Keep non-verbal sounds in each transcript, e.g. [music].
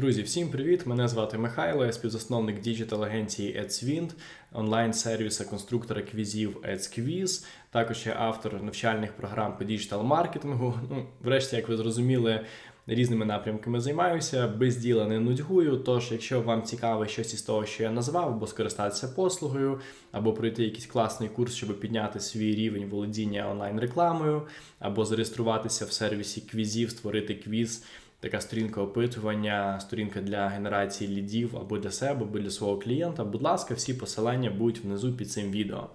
Друзі, всім привіт! Мене звати Михайло, я співзасновник діджитал-агенції AdsWind, онлайн-сервіса конструктора квізів AdsQuiz. Також я автор навчальних програм по діджитал-маркетингу. Ну, врешті, як ви зрозуміли, різними напрямками займаюся, без діла не нудьгую. Тож, якщо вам цікаво щось із того, що я назвав, або скористатися послугою, або пройти якийсь класний курс, щоб підняти свій рівень володіння онлайн-рекламою, або зареєструватися в сервісі квізів, створити квіз така сторінка опитування, сторінка для генерації лідів або для себе, або для свого клієнта. Будь ласка, всі посилання будуть внизу під цим відео.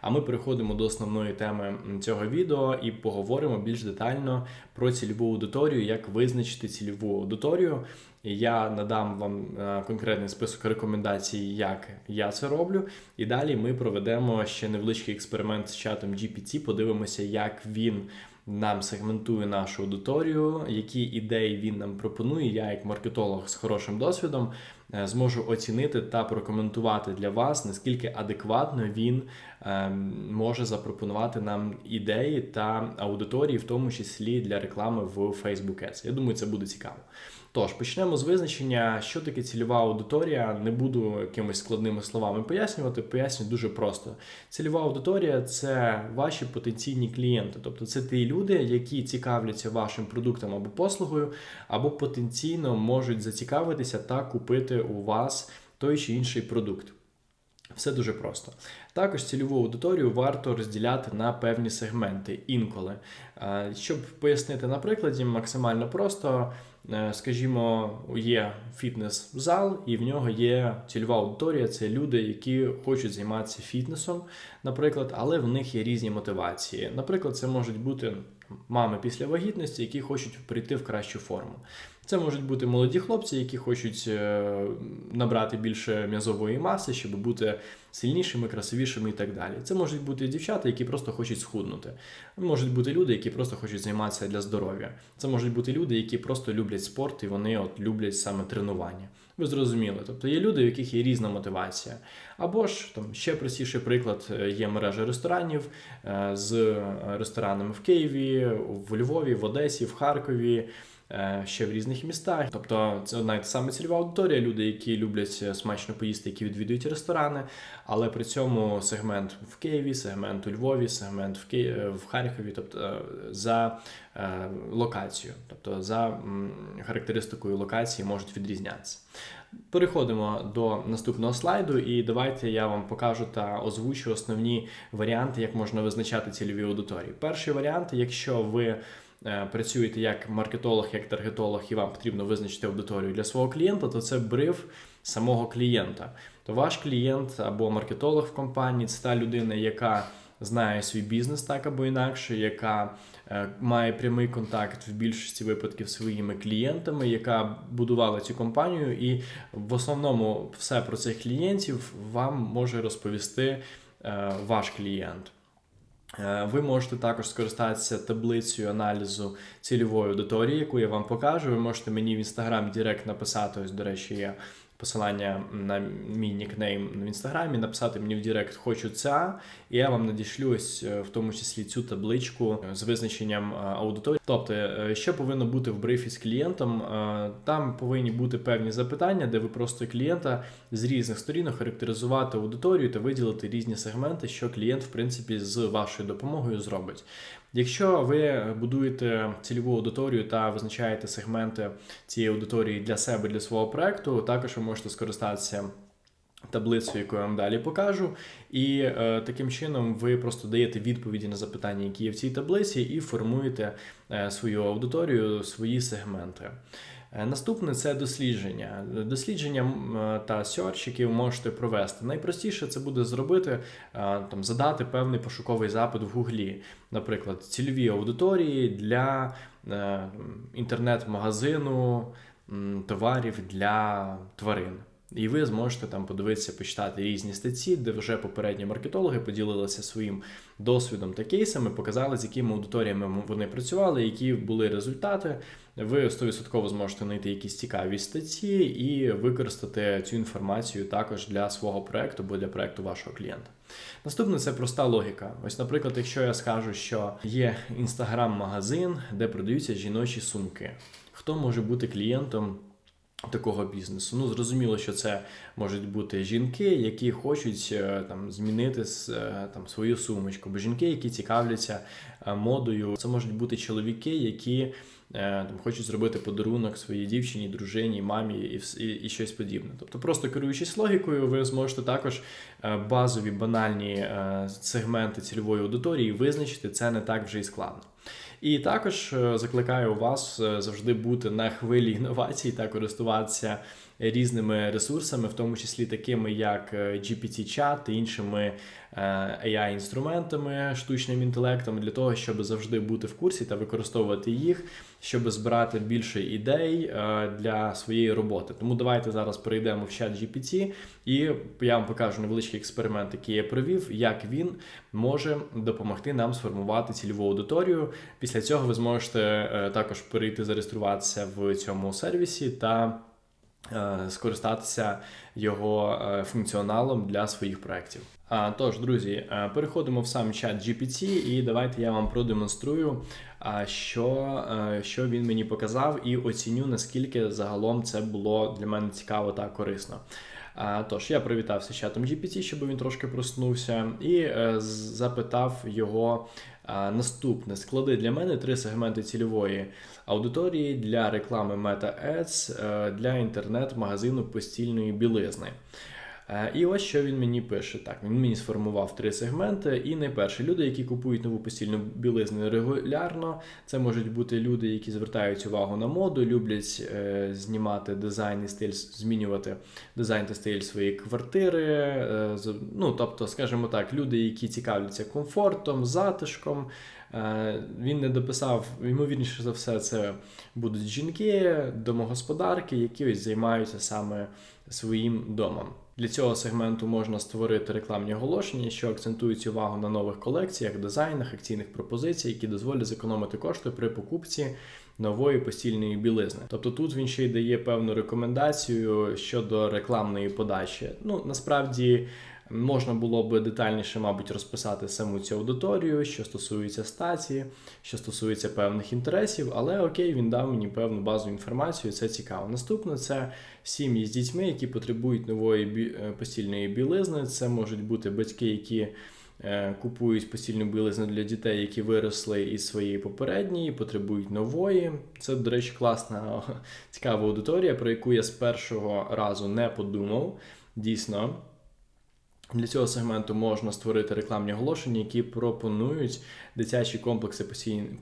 А ми переходимо до основної теми цього відео і поговоримо більш детально про цільову аудиторію, як визначити цільову аудиторію. Я надам вам е, конкретний список рекомендацій, як я це роблю. І далі ми проведемо ще невеличкий експеримент з чатом GPT, подивимося, як він нам сегментує нашу аудиторію, які ідеї він нам пропонує. Я, як маркетолог з хорошим досвідом, е, зможу оцінити та прокоментувати для вас, наскільки адекватно він ем, може запропонувати нам ідеї та аудиторії, в тому числі для реклами в Facebook Ads. Я думаю, це буде цікаво. Тож почнемо з визначення, що таке цільова аудиторія. Не буду якимись складними словами пояснювати, поясню дуже просто. Цільова аудиторія це ваші потенційні клієнти, тобто це ті люди, які цікавляться вашим продуктом або послугою, або потенційно можуть зацікавитися та купити у вас той чи інший продукт. Все дуже просто. Також цільову аудиторію варто розділяти на певні сегменти інколи. Щоб пояснити на прикладі, максимально просто, е, скажімо, є фітнес-зал, і в нього є цільова аудиторія це люди, які хочуть займатися фітнесом, наприклад, але в них є різні мотивації. Наприклад, це можуть бути мами після вагітності, які хочуть прийти в кращу форму. Це можуть бути молоді хлопці, які хочуть е, набрати більше м'язової маси, щоб бути сильнішими, красивішими і так далі. Це можуть бути дівчата, які просто хочуть схуднути. Можуть бути люди, які просто хочуть займатися для здоров'я. Це можуть бути люди, які просто люблять спорт і вони от люблять саме тренування. Ви зрозуміли, тобто є люди, у яких є різна мотивація. Або ж там ще простіший приклад е, є мережа ресторанів е, з ресторанами в Києві, в Львові, в Одесі, в Харкові. Е, ще в різних містах. Тобто це одна і та сама цільова аудиторія, люди, які люблять е, смачно поїсти, які відвідують ресторани, але при цьому сегмент в Києві, сегмент у Львові, сегмент в Ки... Е, в Харкові, тобто за локацію, тобто за характеристикою локації можуть відрізнятися. Переходимо до наступного слайду, і давайте я вам покажу та озвучу основні варіанти, як можна визначати цільові аудиторії. Перший варіант, якщо ви працюєте як маркетолог, як таргетолог, і вам потрібно визначити аудиторію для свого клієнта, то це бриф самого клієнта. То ваш клієнт або маркетолог в компанії це та людина, яка знає свій бізнес так або інакше, яка е, має прямий контакт в більшості випадків з своїми клієнтами, яка будувала цю компанію, і в основному все про цих клієнтів вам може розповісти е, ваш клієнт. Е, ви можете також скористатися таблицею аналізу цільової аудиторії, яку я вам покажу. Ви можете мені в інстаграм Директ написати. Ось, до речі, є посилання на мій нікнейм в інстаграмі, написати мені в Директ хочу ця, і я вам надішлю ось е, в тому числі цю табличку з визначенням е, аудиторії. Тобто, е, що повинно бути в брифі з клієнтом, там повинні бути певні запитання, де ви просто клієнта з різних сторін характеризувати аудиторію та виділити різні сегменти, що клієнт, в принципі, з вашою допомогою зробить. Якщо ви будуєте цільову аудиторію та визначаєте сегменти цієї аудиторії для себе, для свого проекту, також ви можете скористатися. Таблицю, яку я вам далі покажу, і е, таким чином ви просто даєте відповіді на запитання, які є в цій таблиці, і формуєте е, свою аудиторію, свої сегменти. Е, наступне це дослідження. Дослідження е, та сьорч, які ви можете провести. Найпростіше це буде зробити, е, там, задати певний пошуковий запит в Гуглі, наприклад, цільові аудиторії для інтернет-магазину товарів для тварин. І ви зможете там подивитися, почитати різні статті, де вже попередні маркетологи поділилися своїм досвідом та кейсами, показали, з якими аудиторіями вони працювали, які були результати. Ви 100% зможете знайти якісь цікаві статті і використати цю інформацію також для свого проекту або для проекту вашого клієнта. Наступне це проста логіка. Ось, наприклад, якщо я скажу, що є інстаграм-магазин, де продаються жіночі сумки, хто може бути клієнтом? Такого бізнесу. Ну, зрозуміло, що це можуть бути жінки, які хочуть е, там змінити е, там свою сумочку, або жінки, які цікавляться е, модою. Це можуть бути чоловіки, які там хочуть зробити подарунок своїй дівчині, дружині, мамі і і, і щось подібне. Тобто, просто керуючись логікою, ви зможете також базові банальні сегменти цільової аудиторії визначити це не так вже і складно. І також е, закликаю вас е, завжди бути на хвилі інновацій та користуватися різними ресурсами, в тому числі такими як е, GPT-чат і іншими AI-інструментами, штучним інтелектом, для того, щоб завжди бути в курсі та використовувати їх, щоб збирати більше ідей для своєї роботи. Тому давайте зараз перейдемо в чат GPT, і я вам покажу невеличкий експеримент, який я провів, як він може допомогти нам сформувати цільову аудиторію. Після цього ви зможете е, також перейти зареєструватися в цьому сервісі та е, скористатися його е, функціоналом для своїх проєктів. Тож, друзі, переходимо в сам чат GPT, і давайте я вам продемонструю, що що він мені показав, і оціню, наскільки загалом це було для мене цікаво та корисно. Тож, я привітався з чатом GPT, щоб він трошки проснувся, і запитав його Наступне склади для мене три сегменти цільової аудиторії для реклами Meta Ads е, для інтернет-магазину постільної білизни. Е, і ось що він мені пише. Так, він мені сформував три сегменти. І найперше, люди, які купують нову постільну білизну регулярно. Це можуть бути люди, які звертають увагу на моду, люблять е, знімати дизайн і стиль, змінювати дизайн та стиль своєї квартири. Е, ну, тобто, скажімо так, люди, які цікавляться комфортом, затишком. Він не дописав, ймовірніше за все, це будуть жінки, домогосподарки, які ось займаються саме своїм домом. Для цього сегменту можна створити рекламні оголошення, що акцентують увагу на нових колекціях, дизайнах, акційних пропозицій, які дозволять зекономити кошти при покупці нової постільної білизни. Тобто тут він ще й дає певну рекомендацію щодо рекламної подачі. Ну насправді. Можна було би детальніше, мабуть, розписати саму цю аудиторію, що стосується статі, що стосується певних інтересів, але окей, він дав мені певну базу інформацію, це цікаво. Наступне це сім'ї з дітьми, які потребують нової е, постільної білизни. Це можуть бути батьки, які е, купують постільну білизну для дітей, які виросли із своєї попередньої, потребують нової. Це, до речі, класна, [laughs] цікава аудиторія, про яку я з першого разу не подумав. Дійсно. Для цього сегменту можна створити рекламні оголошення, які пропонують дитячі комплекси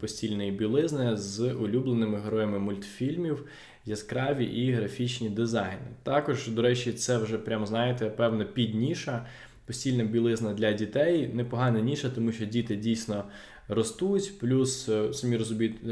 постільної білизни з улюбленими героями мультфільмів, яскраві і графічні дизайни. Також, до речі, це вже прямо знаєте певна підніша. Постільна білизна для дітей непогана ніша, тому що діти дійсно ростуть. Плюс е, самі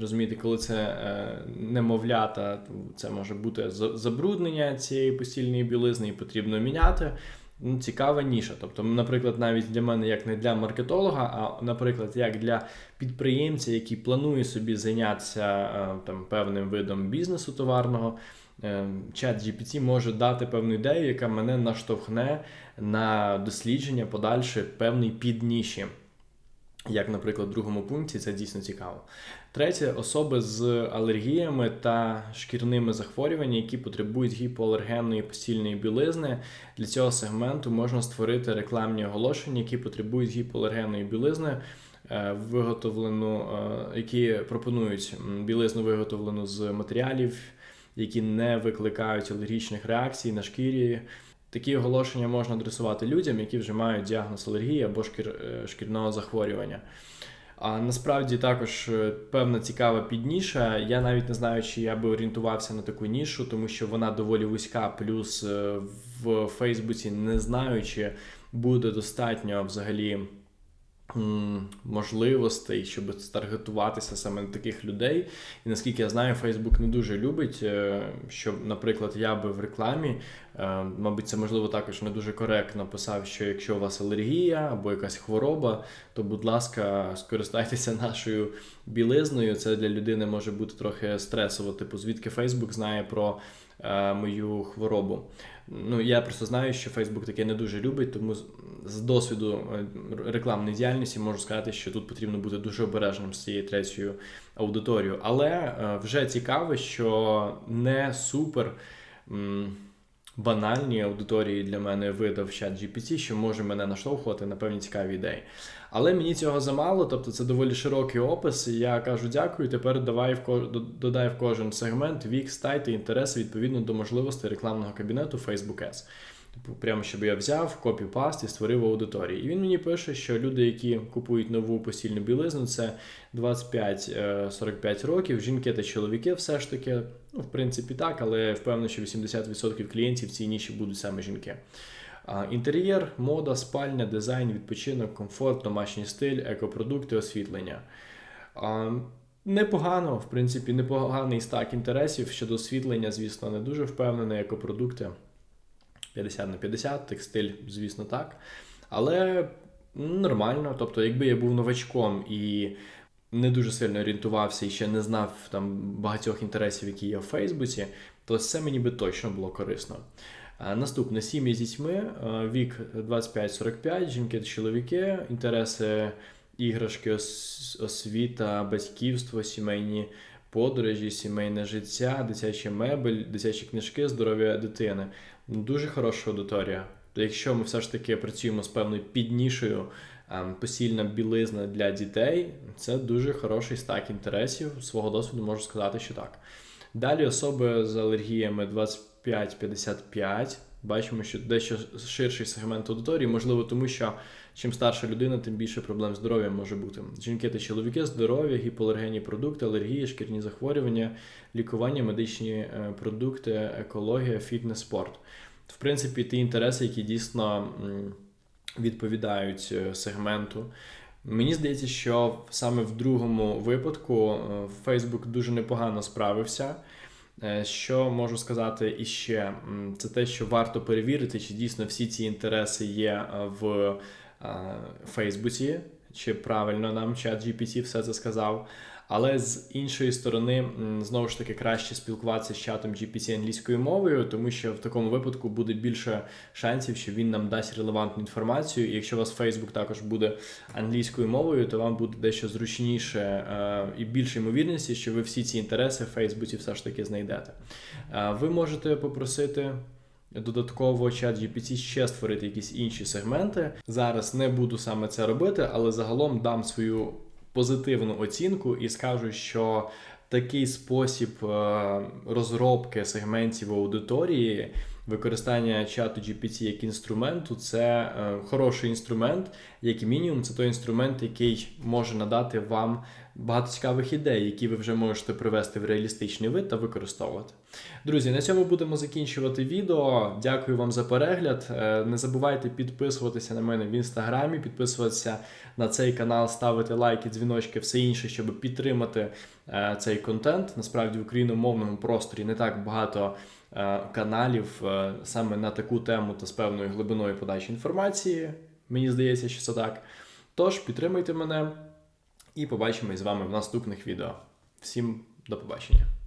розумієте, коли це е, немовлята, це може бути забруднення цієї постільної білизни і потрібно міняти ну, цікава ніша. Тобто, наприклад, навіть для мене, як не для маркетолога, а, наприклад, як для підприємця, який планує собі зайнятися е, там певним видом бізнесу товарного. Е, чат GPT може дати певну ідею, яка мене наштовхне на дослідження подальше певної підніші. Як, наприклад, в другому пункті це дійсно цікаво. Третє особи з алергіями та шкірними захворюваннями, які потребують гіпоалергенної постільної білизни. Для цього сегменту можна створити рекламні оголошення, які потребують гіпоалергенної білизни, е, виготовлену, е, які пропонують білизну виготовлену з матеріалів, які не викликають алергічних реакцій на шкірі. Такі оголошення можна адресувати людям, які вже мають діагноз алергії або шкір, е, шкірного захворювання. А насправді також е, певна цікава підніша. Я навіть не знаю, чи я би орієнтувався на таку нішу, тому що вона доволі вузька. Плюс е, в Фейсбуці не знаю, чи буде достатньо взагалі можливостей, щоб старгетуватися саме на таких людей. І наскільки я знаю, Фейсбук не дуже любить, е, щоб, наприклад, я би в рекламі, е, мабуть, це можливо також не дуже коректно писав, що якщо у вас алергія або якась хвороба, то, будь ласка, скористайтеся нашою білизною. Це для людини може бути трохи стресово. Типу, звідки Фейсбук знає про мою хворобу. Ну, я просто знаю, що Фейсбук таке не дуже любить, тому з досвіду е, рекламної діяльності можу сказати, що тут потрібно бути дуже обережним з цією третьою аудиторією. Але е, вже цікаво, що не супер банальні аудиторії для мене видав чат GPT, що може мене наштовхувати на певні цікаві ідеї. Але мені цього замало, тобто це доволі широкий опис. Я кажу дякую. Тепер давай в ко- додай в кожен сегмент вік, стать і інтереси відповідно до можливостей рекламного кабінету Facebook Ads. Типу, прямо щоб я взяв копі-паст і створив аудиторії. І він мені пише, що люди, які купують нову постільну білизну, це 25-45 років, жінки та чоловіки, все ж таки, ну, в принципі, так, але впевнений, що 80% клієнтів в цій ніші будуть саме жінки. Інтер'єр, мода, спальня, дизайн, відпочинок, комфорт, домашній стиль, екопродукти, освітлення. Непогано, в принципі, непоганий стак інтересів щодо освітлення, звісно, не дуже впевнений, екопродукти 50 на 50, текстиль, звісно, так. Але нормально. Тобто, якби я був новачком і не дуже сильно орієнтувався і ще не знав там багатьох інтересів, які є в Фейсбуці, то це мені би точно було корисно. Наступне сім'ї з дітьми, вік 25-45, жінки та чоловіки, інтереси, іграшки, освіта, батьківство, сімейні подорожі, сімейне життя, дитяча мебель, дитячі книжки, здоров'я дитини. Дуже хороша аудиторія. Якщо ми все ж таки працюємо з певною піднішою, посільна білизна для дітей, це дуже хороший стак інтересів. Свого досвіду можу сказати, що так. Далі особи з алергіями 25-55. Бачимо, що дещо ширший сегмент аудиторії, можливо, тому що чим старша людина, тим більше проблем з здоров'ям може бути. Жінки та чоловіки, здоров'я, гіпоалергенні продукти, алергії, шкірні захворювання, лікування, медичні е, продукти, екологія, фітнес, спорт. В принципі, ті інтереси, які дійсно відповідають е, сегменту. Мені здається, що саме в другому випадку е, Facebook дуже непогано справився. Е, Що можу сказати іще, це те, що варто перевірити, чи дійсно всі ці інтереси є в Фейсбуці, чи правильно нам чат GPT все це сказав. Але з іншої сторони, знову ж таки, краще спілкуватися з чатом GPT англійською мовою, тому що в такому випадку буде більше шансів, що він нам дасть релевантну інформацію. І якщо у вас Facebook також буде англійською мовою, то вам буде дещо зручніше е, і більше ймовірності, що ви всі ці інтереси в Фейсбуці все ж таки знайдете. Е, ви можете попросити. Додатково чат GPT ще створити якісь інші сегменти. Зараз не буду саме це робити, але загалом дам свою позитивну оцінку і скажу, що такий спосіб е, розробки сегментів аудиторії, використання чату GPT як інструменту, це е, хороший інструмент. Як мінімум, це той інструмент, який може надати вам багато цікавих ідей, які ви вже можете привести в реалістичний вид та використовувати. Друзі, на цьому будемо закінчувати відео. Дякую вам за перегляд. Е, Не забувайте підписуватися на мене в інстаграмі, підписуватися на цей канал, ставити лайки, дзвіночки, все інше, щоб підтримати е, цей контент. Насправді в україномовному просторі не так багато е, каналів саме на таку тему та з певною глибиною подачі інформації. Мені здається, що це так. Тож підтримуйте мене і побачимось з вами в наступних відео. Всім до побачення.